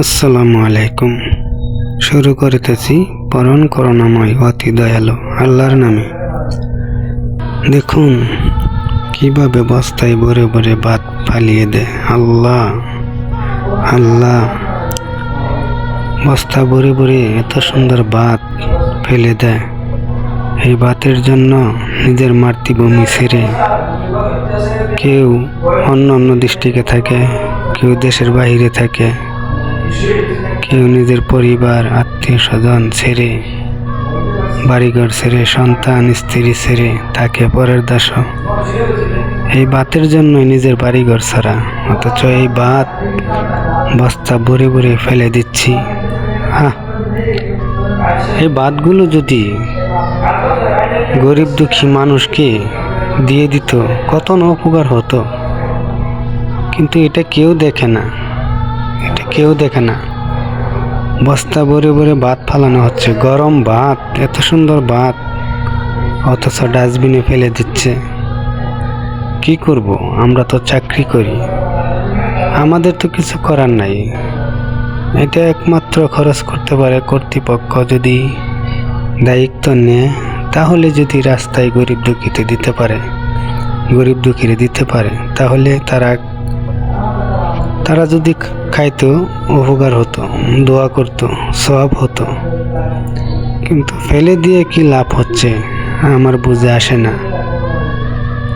আসসালামু আলাইকুম। শুরু করিতেছি পরণ করুণাময়, অতি দয়ালু আল্লাহর নামে। দেখুন, কীভাবে বস্তায় ভরে ভরে ভাত ফালিয়ে দেয় আল্লাহ। আল্লাহ বস্তা ভরে ভরে এত সুন্দর ভাত ফেলে দেয়। এই ভাতের জন্য নিজের মাতৃভূমি ছেড়ে কেউ অন্য অন্য ডিস্ট্রিক্টে থাকে, কেউ দেশের বাইরে থাকে। কেউ নিজের পরিবার আত্মীয় স্বজন ছেড়ে, বাড়িঘর ছেড়ে, সন্তান, স্ত্রী ছেড়ে থাকে পরের দাস। এই বাতের জন্যই নিজের বাড়িঘর ছাড়া, অথচ এই বাত বস্তা ভরে ভরে ফেলে দিচ্ছি। হ্যাঁ এই বাতগুলো যদি গরিব দুঃখী মানুষকে দিয়ে দিত, কত না উপকার হতো। কিন্তু এটা কেউ দেখে না। এটা কেউ দেখে না। বস্তা ভরে ভরে ভাত ফালানো হচ্ছে। গরম ভাত, এত সুন্দর ভাত। অথচ ডাস্টবিনে ফেলে দিচ্ছে। কি করব? আমরা তো চাকরি করি। আমাদের তো কিছু করার নাই। এটা একমাত্র খরচ করতে পারে কর্তৃপক্ষ যদি দায়িত্ব নেয়। তাহলে যদি রাস্তায় গরিব দুঃখীতে দিতে পারে, গরিব দুঃখীরে দিতে পারে, তাহলে তারা তারা যদি খাইতো, উপকার হতো, দোয়া করতো সব হতো। কিন্তু ফেলে দিয়ে কি লাভ হচ্ছে, আমার বুঝে আসে না।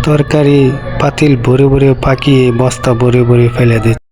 তরকারি পাতিল ভরে ভরে পাকিয়ে বস্তা ভরে ভরে ফেলে দিচ্ছে।